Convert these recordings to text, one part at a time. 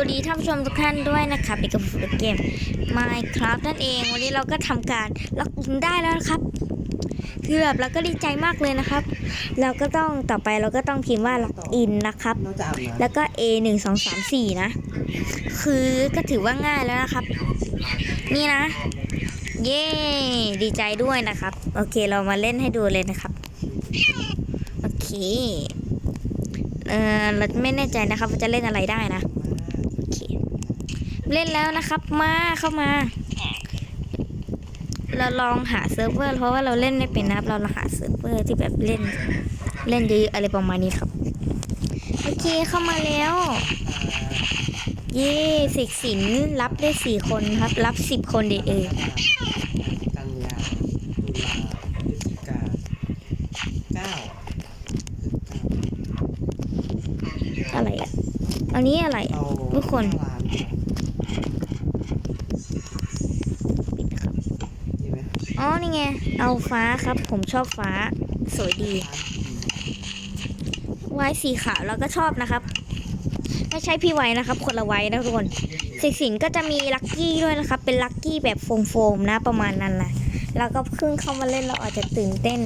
วัสดีท่านผู้ชมทุกท่านด้วยนะครับในกับฟูดเกม Minecraft นั่นเอง วันนี้เราก็ทำการล็อกอินได้แล้วนะครับ คือแบบเราก็ดีใจมากเลยนะครับ เราก็ต้องต่อไปเราก็ต้องพิมพ์ว่าล็อกอินนะครับเราจะอาบน้ำแล้วก็ A 1 2 3 4นะ คือก็ถือว่าง่ายแล้วนะครับ นี่นะ เย้ดีใจด้วยนะครับ โอเคเรามาเล่นให้ดูเลยนะครับ โอเคเออเราไม่แน่ใจนะครับว่าจะเล่นอะไรได้นะ เล่นแล้วนะครับ มาเข้ามา เราลองหาเซิร์ฟเวอร์เพราะว่าเราเล่นไม่เป็นนะครับ เราลองหาเซิร์ฟเวอร์ที่แบบเล่น เล่นเยอะๆอะไรประมาณนี้ครับ โอเคเข้ามาแล้วเย่สิกสินรับได้สี่คนครับ รับสิบคนเดเออกันยาตุลาพฤศจิกาเก้าอะไรอะ อันนี้อะไรทุกคน ห้าล้าน ปิดนะครับ ดีไหม อ๋อ นี่ไง เอาฟ้าครับ ผมชอบฟ้า สวยดี ไว้สีขาวเราก็ชอบนะครับ ไม่ใช่พี่ไว้นะครับ คนละไว้นะทุกคนสิกสินก็จะมีลัคกี้ด้วยนะครับ เป็นลัคกี้แบบโฟมๆนะประมาณนั้นนะแล้วก็เพิ่งเข้ามาเล่นเราอาจจะตื่นเต้น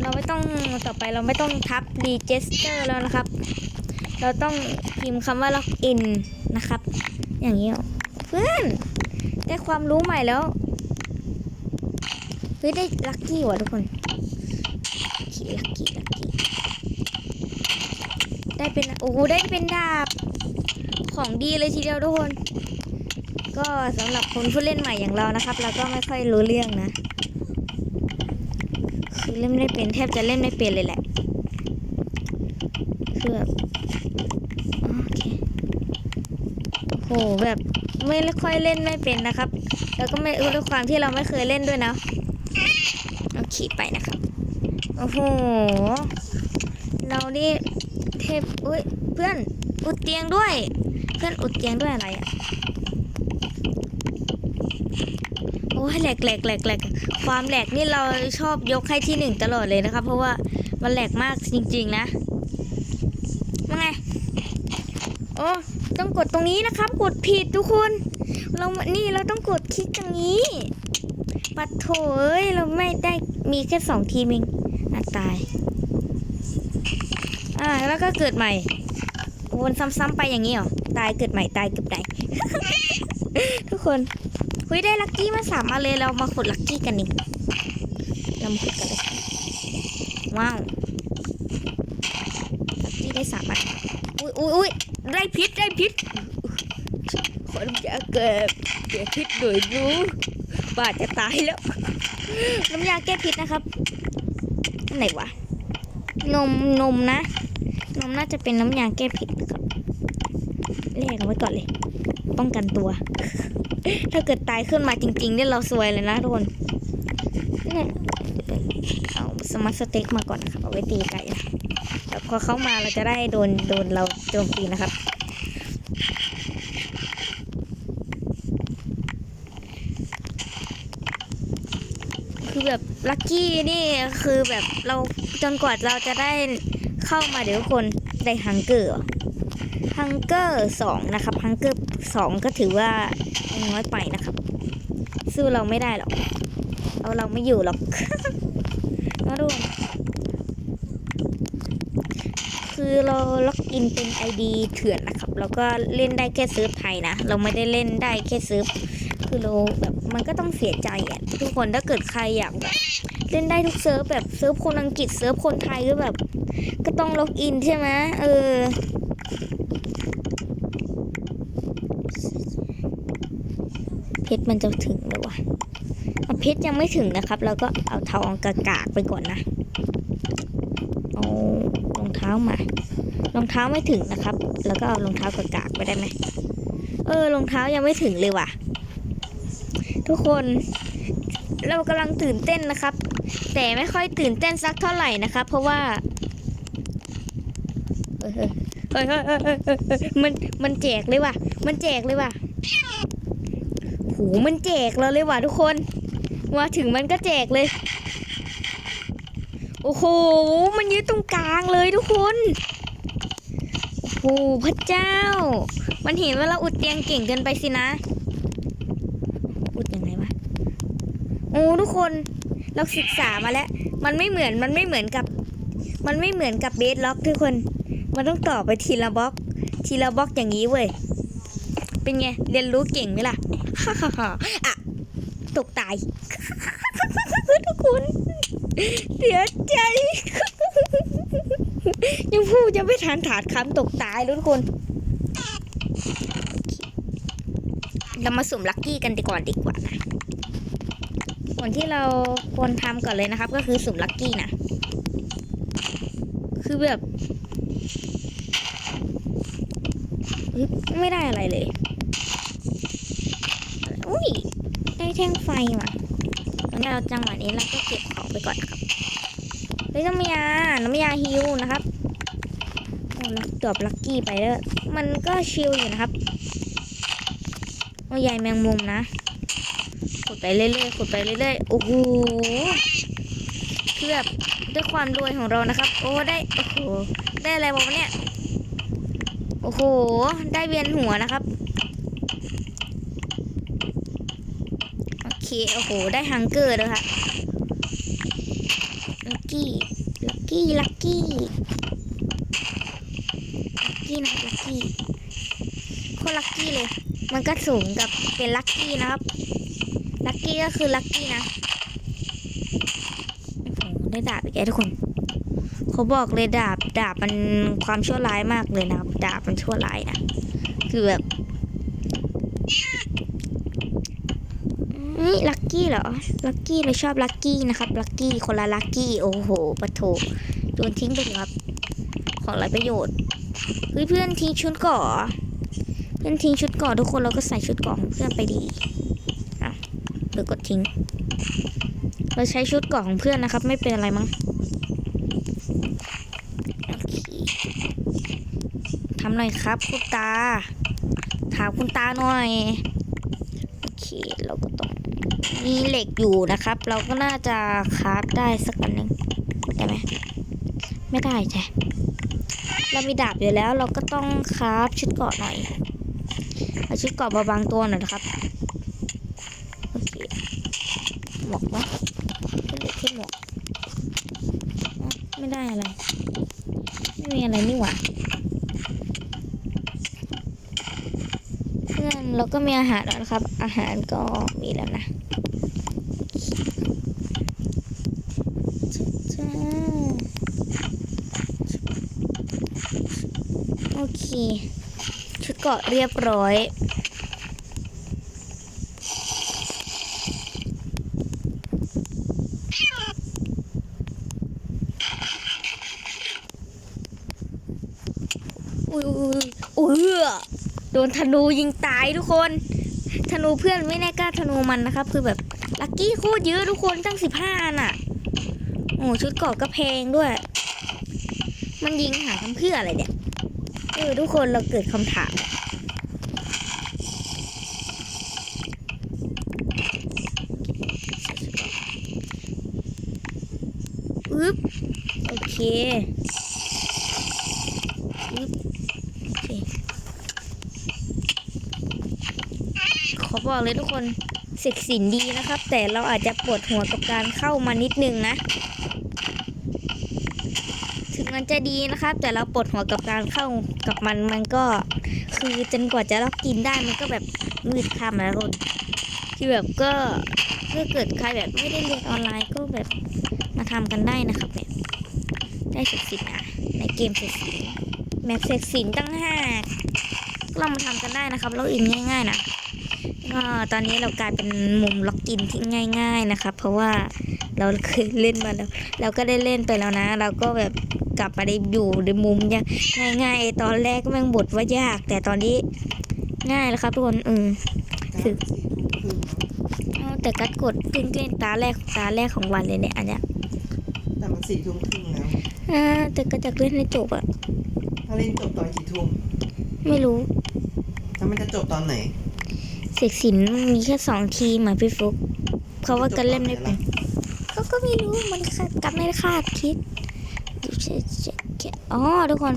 เราไม่ต้องต่อไปเราไม่ต้องทับรีเจสเตอร์แล้วนะครับ เราต้องพิมพ์คำว่าล็อกอินนะครับ อย่างนี้ เพื่อนได้ความรู้ใหม่แล้วเฮ้ยได้ลัคกี้ว่ะทุกคนลัคกี้ลัคกี้ลัคกี้ได้เป็นโอ้โหได้เป็นดาบของดีเลยทีเดียวทุกคน ก็สำหรับคนผู้เล่นใหม่อย่างเรานะครับ เราก็ไม่ค่อยรู้เรื่องนะคือเล่นไม่เป็นแทบจะเล่นไม่เป็นเลยแหละคือแบบโอเค โหแบบไม่ค่อยเล่นไม่เป็นนะครับ แล้วก็ไม่ด้วยความที่เราไม่เคยเล่นด้วยนะเราขี่ไปนะครับโอ้โหเรานี่เทพอุ้ยเพื่อนอุดเตียงด้วย เพื่อนอุดเตียงด้วยอะไรอะโอ้ยแหลกแหลกแหลกแหลกความแหลกนี่เราชอบยกให้ที่หนึ่งตลอดเลยนะครับ เพราะว่ามันแหลกมากจริง ๆ นะว่าไง โอ้ต้องกดตรงนี้นะครับ กดผิดทุกคน เรา นี่เราต้องกดคลิกตรงนี้ ปัดโถเอ้ยเราไม่ได้มีแค่สองทีมเองอะตาย อ่าแล้วก็เกิดใหม่วนซ้ำๆไปอย่างนี้เหรอ ตายเกิดใหม่ตายเกิดใดทุกคนคุยได้ลัคกี้มาสามมาเลยเรามาขุดลัคกี้กันนี่เรามาขุดกันเลยว้าวลัคกี้ได้สามอันอุ้ยอุ้ยอุ้ย ได้พิษได้พิษขอน้ำยาแก้แก้พิษหน่อยรู้บาจะตายแล้ว น้ำยาแก้พิษนะครับไหนวะนมนมนะ นมน่าจะเป็นน้ำยาแก้พิษนะครับแลกเอาไว้ก่อนเลย ป้องกันตัว ถ้าเกิดตายขึ้นมาจริงๆเนี่ยเราซวยเลยนะทุกคนเนี่ยเอาสมาร์ทสเต็กมาก่อนครับเอาไว้ตีไก่นะ แล้วพอเขามาเราจะได้โดนโดนเราโจมตีนะครับคือแบบลัคกี้นี่คือแบบเราจนกว่าเราจะได้เข้ามาเดี๋ยวคนได้ฮังเกอร์ฮังเกอร์สองนะครับฮังเกอร์สองก็ถือว่าน้อยไปนะครับ สู้เราไม่ได้หรอก เอาเราไม่อยู่หรอกมาดู คือเราล็อกอินเป็น ID เถื่อนนะครับ แล้วก็เล่นได้แค่เซิร์ฟไทยนะ เราไม่ได้เล่นได้แค่เซิร์ฟคือเราแบบมันก็ต้องเสียใจอะทุกคนถ้าเกิดใครอยากแบบเล่นได้ทุกเซิร์ฟแบบเซิร์ฟคนอังกฤษเซิร์ฟคนไทยก็แบบ ก็ต้องล็อกอินใช่ไหมเออเพชรมันจะถึงเลยวะเพชรยังไม่ถึงนะครับ เราก็เอาทองกากากไปก่อนนะเอาร องเท้ามา รองเท้าไม่ถึงนะครับ แล้วก็เอารองเท้ากากๆไปได้ไหม เออ รองเท้ายังไม่ถึงเลยว่ะ ทุกคน เรากำลังตื่นเต้นนะครับ แต่ไม่ค่อยตื่นเต้นสักเท่าไหร่นะครับ เพราะว่าเฮ้ยเฮ้ยเฮ้ยมัน มันแจกเลยว่ะ มันแจกเลยว่ะโหมันแจกเราเลยว่ะทุกคน มาถึงมันก็แจกเลย อ้โห มันยืดตรงกลางเลยทุกคนโอ้พระเจ้า มันเห็นว่าเราอุดเตียงเก่งเกินไปสินะ อุดยังไงวะ โอ้ทุกคน เราศึกษามาแล้ว มันไม่เหมือน มันไม่เหมือนกับ มันไม่เหมือนกับเบสล็อกทุกคน มันต้องต่อไปทีละบล็อก ทีละบล็อกอย่างนี้เว้ย เป็นไง เรียนรู้เก่งไหมล่ะ ฮ่าฮ่าฮ่าอะ ตกตาย ทุกคน เสียใจ ยังพูดยังไม่ทันถาดคำตกตายแล้วทุกคน เรามาสุ่มลัคกี้กันดีกว่าดีกว่านะส่วนที่เราควรทำก่อนเลยนะครับ ก็คือสุ่มลัคกี้นะ คือแบบ ไม่ได้อะไรเลย อุ้ยได้แท่งไฟว่ะ งั้นเราจังหวะนี้เราก็เก็บของไปก่อนครับเฮ้ยน้ำยา น้ำยาฮิวนะครับโอ้ลักดอบลักกี้ไปแล้วมันก็ชิลอยู่นะครับโอ้ใหญ่แมงมุมนะ ขุดไปเรื่อยๆ ขุดไปเรื่อยๆ โอ้โหคือบด้วยความรวยของเรานะครับ โอ้ได้ โอ้โห ได้อะไรบ้างเนี่ย โอ้โห ได้เวียนหัวนะครับ โอ เค โอ้โห ได้ฮังเกอร์ด้วยค่ะ ลักกี้ ลักกี้ ลักกี้ ลักกี้นะลักกี้โคตรลักกี้เลย มันก็สูงกับเป็นลักกี้นะครับ ลักกี้ก็คือลักกี้นะโอ้โหได้ดาบอีกแล้วทุกคน เขาบอกเลยดาบ ดาบมันความชั่วร้ายมากเลยนะครับ ดาบมันชั่วร้ายนะ คือแบบ นี่ลักกี้เหรอ ลักกี้เราชอบลักกี้นะครับ ลักกี้คนละลักกี้ โอ้โหปะโถโดนทิ้งไปครับ ของไรประโยชน์ เฮ้ยเพื่อนทิ้งชุดก่อ เพื่อนทิ้งชุดก่อทุกคนเราก็ใส่ชุดก่อของเพื่อนไปดี อะหรือกดทิ้ง เราใช้ชุดก่อของเพื่อนนะครับ ไม่เป็นอะไรมั้งโอเคทำหน่อยครับ คุณตา ถามคุณตาหน่อย เคเราก็ต้องมีเหล็กอยู่นะครับ เราก็น่าจะคราฟได้สักอันหนึ่งได้ไหมไม่ได้ใช่เรามีดาบอยู่แล้วเราก็ต้องคราฟชุดเกราะหน่อยเอาชุดเกราะมาบางตัวหน่อยนะครับโอเคหมวกวะขึ้นเหล็กขึ้นหมวกไม่ได้อะไร ไม่มีอะไรนี่หว่า เพื่อนเราก็มีอาหารแล้วนะครับ อาหารก็มีแล้วนะโอเค ชุดเกาะเรียบร้อยอุ้ยอุ้ยอุ้ย โดนธนูยิงตายทุกคน ธนูเพื่อนไม่แน่กล้าธนูมันนะครับ คือแบบลัคกี้โคตรเยอะทุกคนตั้งสิบห้าน่ะ โอ้ชุดเกราะก็แพงด้วย มันยิงหาทำเพื่ออะไรเนี่ยเออทุกคนเราเกิดคำถามอึ๊บโอเค อึ๊บ โอเค ขอ บอกเลยทุกคนเสกสินดีนะครับ แต่เราอาจจะปวดหัวกับการเข้ามานิดนึงนะ ถึงมันจะดีนะครับ แต่เราปวดหัวกับการเข้ากับมันมันก็คือจนกว่าจะรับกินได้มันก็แบบมืดค่ำแล้วทุกคนที่แบบก็ถ้าเกิดใครแบบไม่ได้เรียนออนไลน์ก็แบบมาทำกันได้นะครับเนี่ยได้เสกสินอะในเกมเสกสินแมปเสกสินตั้งห้าเรามาทำกันได้นะครับแล้วอินง่าย ๆ นะ ก็ตอนนี้เรากลายเป็นมุมล็อกอินที่ง่าย ๆนะครับเพราะว่าเราเคยเล่นมาแล้ว เราก็ได้เล่นไปแล้วนะ เราก็แบบกลับมาได้อยู่ในมุมยังง่าย ๆ ตอนแรกก็แม่งบทว่ายาก แต่ตอนนี้ง่ายแล้วครับทุกคนอืมการสี่ทุ่มครึ่งแล้วเอาแต่กัดกดเล่นๆตาแรกตาแรกของวันเลยเนี่ยอันเนี้ยแต่มันสี่ทุ่มครึ่งแล้วอ่าแต่ก็จะเล่นให้จบอะถ้าเล่นจบตอนกี่ทุ่มไม่รู้ถ้ามันจะจบตอนไหน เสกสินมีแค่สองทีมอะพี่ฟุกเพราะว่ากันเล่นไม่เป็นก็ก็ไม่รู้มันคาดกันไม่ได้คาดคิดดูเช็ดเช็ดอ๋อทุกคน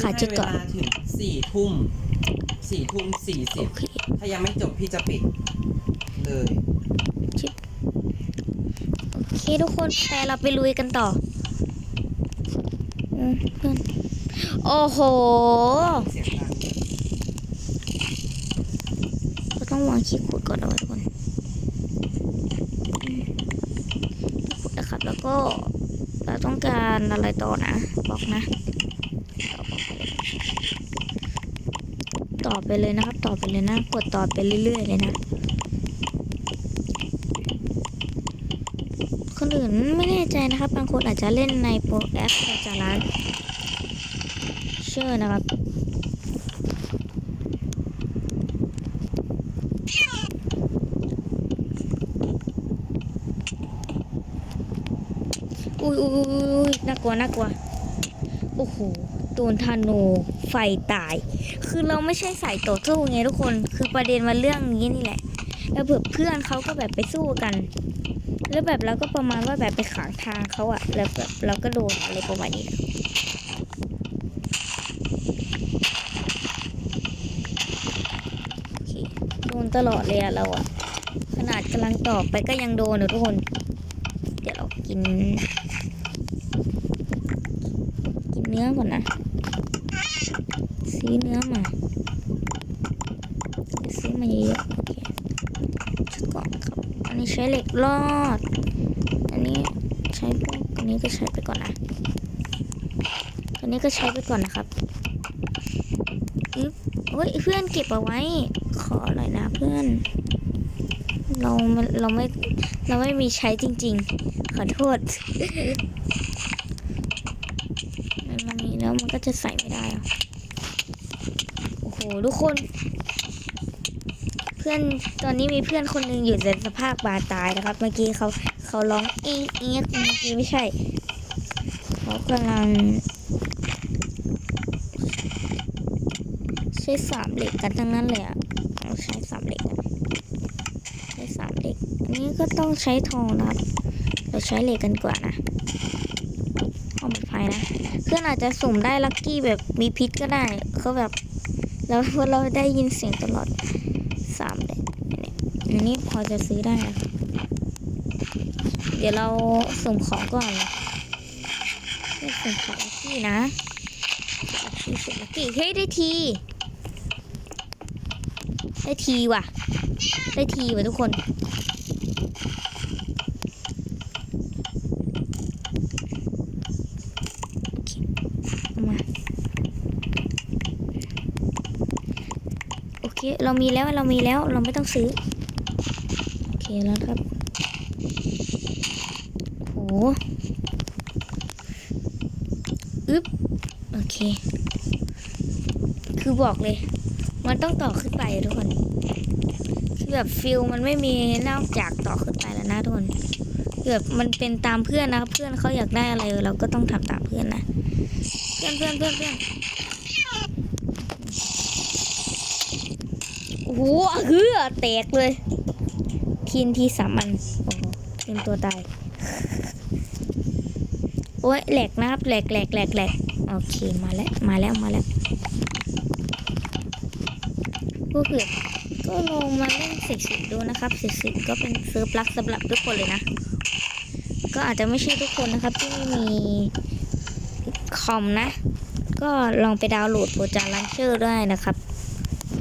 ขาดจุดก่อนให้เวลาถึงสี่ทุ่มสี่ทุ่มสี่สิโอบเคถ้ายังไม่จบพี่จะปิด เลยโอเคทุกคนแต่เราไปลุยกันต่ออืมเพื่อนโอ้โห เสียงดัง เรา ต้องวางขีดขุดก่อนเอาไว้ทุกคนขุดนะครับ แล้วก็เราต้องการอะไรต่อนะ บอกนะ ต่อไปเลยนะครับ ต่อไปเลยนะ กดต่อไปเรื่อยๆเลยนะคนอื่นไม่แน่ใจนะครับ บางคนอาจจะเล่นในโปรแอปจาร้านเชื่อนะครับ อุ้ยอุ้ยน่ากลัวน่ากลัว โอ้โหโดนธนูไฟตาย คือเราไม่ใช่ใส่ต่อสู้ไงทุกคน คือประเด็นมาเรื่องนี้นี่แหละ แล้วเผื่อเพื่อนเขาก็แบบไปสู้กัน แล้วแบบเราก็ประมาณว่าแบบไปขวางทางเขาอะแล้วแบบเราก็โดนอะไรประมาณนี้นะโอเคโดนตลอดเลยอะเราอะขนาดกำลังตอบไปก็ยังโดนอะทุกคน เดี๋ยวเรากิน นเนื้อก่อนนะ ซื้อเนื้อมาซื้อมาเยอะโอเคชุดก่อนครับ อันนี้ใช้เหล็กรอด อันนี้ใช้พวกอันนี้ก็ใช้ไปก่อนนะ อันนี้ก็ใช้ไปก่อนนะครับอึ๊บโอ้ยเพื่อนเก็บเอาไว้ ขอหน่อยนะเพื่อน เราเราไม่เราไม่มีใช้จริง ๆ ขอโทษ มัน มันก็จะใส่ไม่ได้โอ้โหทุกคน เพื่อนตอนนี้มีเพื่อนคนหนึ่งอยู่ในสภาพบาดตายนะครับ เมื่อกี้เขาเขาร้องเอี๊ยเอี๊ยเมื่อกี้ไม่ใช่เขากำลังใช้สามเหล็กกันทั้งนั้นเลยอะใช้สามเหล็กใช้สามเหล็กอันนี้ก็ต้องใช้ทองนะครับเราใช้เหล็กกันกว่านะ ไฟนะเพื่อนอาจจะสุ่มได้ลัคกี้แบบมีพิษก็ได้เขาแบบแล้วเราได้ยินเสียงตลอดสามเหล็กเนี่ยอันนี้พอจะซื้อได้นะเดี๋ยวเราสุ่มของก่อนเลือกสุ่มของลัคกี้นะลัคกี้สุ่มลัคกี้เฮ้ยได้ที ได้ทีว่ะ ได้ทีว่ะทุกคน เอามา โอ เคเรามีแล้วเรามีแล้วเราไม่ต้องซื้อ โอเคแล้วครับโหอึ๊บโอเค คือบอกเลย มันต้องต่อขึ้นไปทุกคนคือแบบฟิลมันไม่มีนอกจากต่อขึ้นไปแล้วนะทุกคนแบบมันเป็นตามเพื่อนนะครับเพื่อนเขาอยากได้อะไรเราก็ต้องทำตามเพื่อนนะ เพื่อนเพื่อนเพื่อนเพื่อน โอ้โหเฮือแตกเลย ทีนที่สามอันโอ้เป็นตัวตาย โอ้ยแหลกนะครับแหลกแหลกแหลกแหลกโอเคมาแล้วมาแล้วมาแล้วก็คือก็ลองมาเล่นสิบสิบดูนะครับสิบสิบก็เป็นเซิร์ฟลักสำหรับทุกคนเลยนะ ก็อาจจะไม่ใช่ทุกคนนะครับที่ไม่มีคอมนะ ก็ลองไปดาวน์โหลดโปรจารันเชอร์ด้วยนะครับ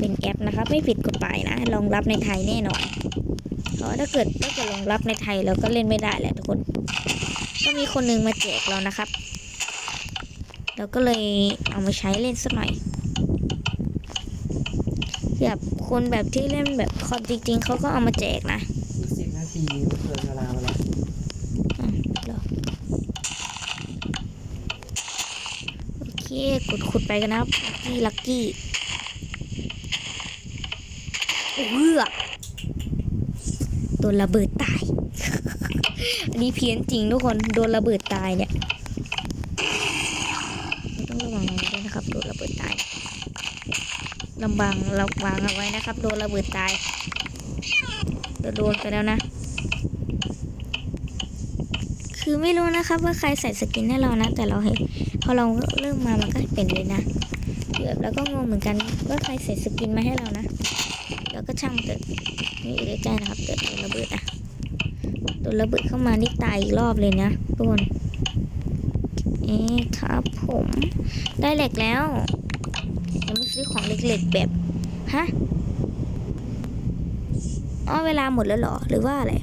เป็นแอปนะครับไม่ผิดกฎหมายนะรองรับในไทยแน่นอนเพราะถ้าเกิดถ้าเกิดรองรับในไทยเราก็เล่นไม่ได้แหละทุกคน ก็มีคนหนึงมาแจกเรานะครับเราก็เลยเอามาใช้เล่นสักหน่อยแบบคนแบบที่เล่นแบบคอมจริง ๆเขาก็เอามาแจกนะสิบนาทีเกินเวลาไปแล้วอะเหรอโอเคขุดขุดไปกันนะครับลักกี้ลักกี้โอ้ เหือกโดนระเบิดตาย อันนี้เพี้ยนจริงทุกคนโดนระเบิดตายเนี่ยต้องระวังเอาไว้ด้วยนะครับโดนระเบิดตายลำบังระวังเอาไว้นะครับ โดนระเบิดตายเดี๋ยวโดนไปแล้วนะ คือไม่รู้นะครับว่าใครใส่สกินให้เรานะ แต่เราเห็นพอเราเริ่มมามันก็เป็นเลยนะแบบแล้วก็งงเหมือนกันว่าใครใส่สกินมาให้เรานะแล้วก็ ช่างเถอะนี่ใกล้ๆนะครับเดี๋ยวโดนระเบิดอะโดนระเบิดเข้ามานี่ตายอีกรอบเลยนะทุกคนเอ๊ครับผมได้เหล็กแล้วยังไม่ซื้อของเหล็กๆแบบฮะอ๋อเวลาหมดแล้วหรอหรือว่าอะไร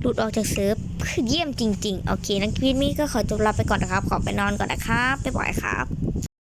หลุดออกจากเซิร์ฟคือเยี่ยมจริง ๆ โอเคนักคลิปนี้ก็ขอจบลาไปก่อนนะครับ ขอไปนอนก่อนนะครับไปบ่อยครับ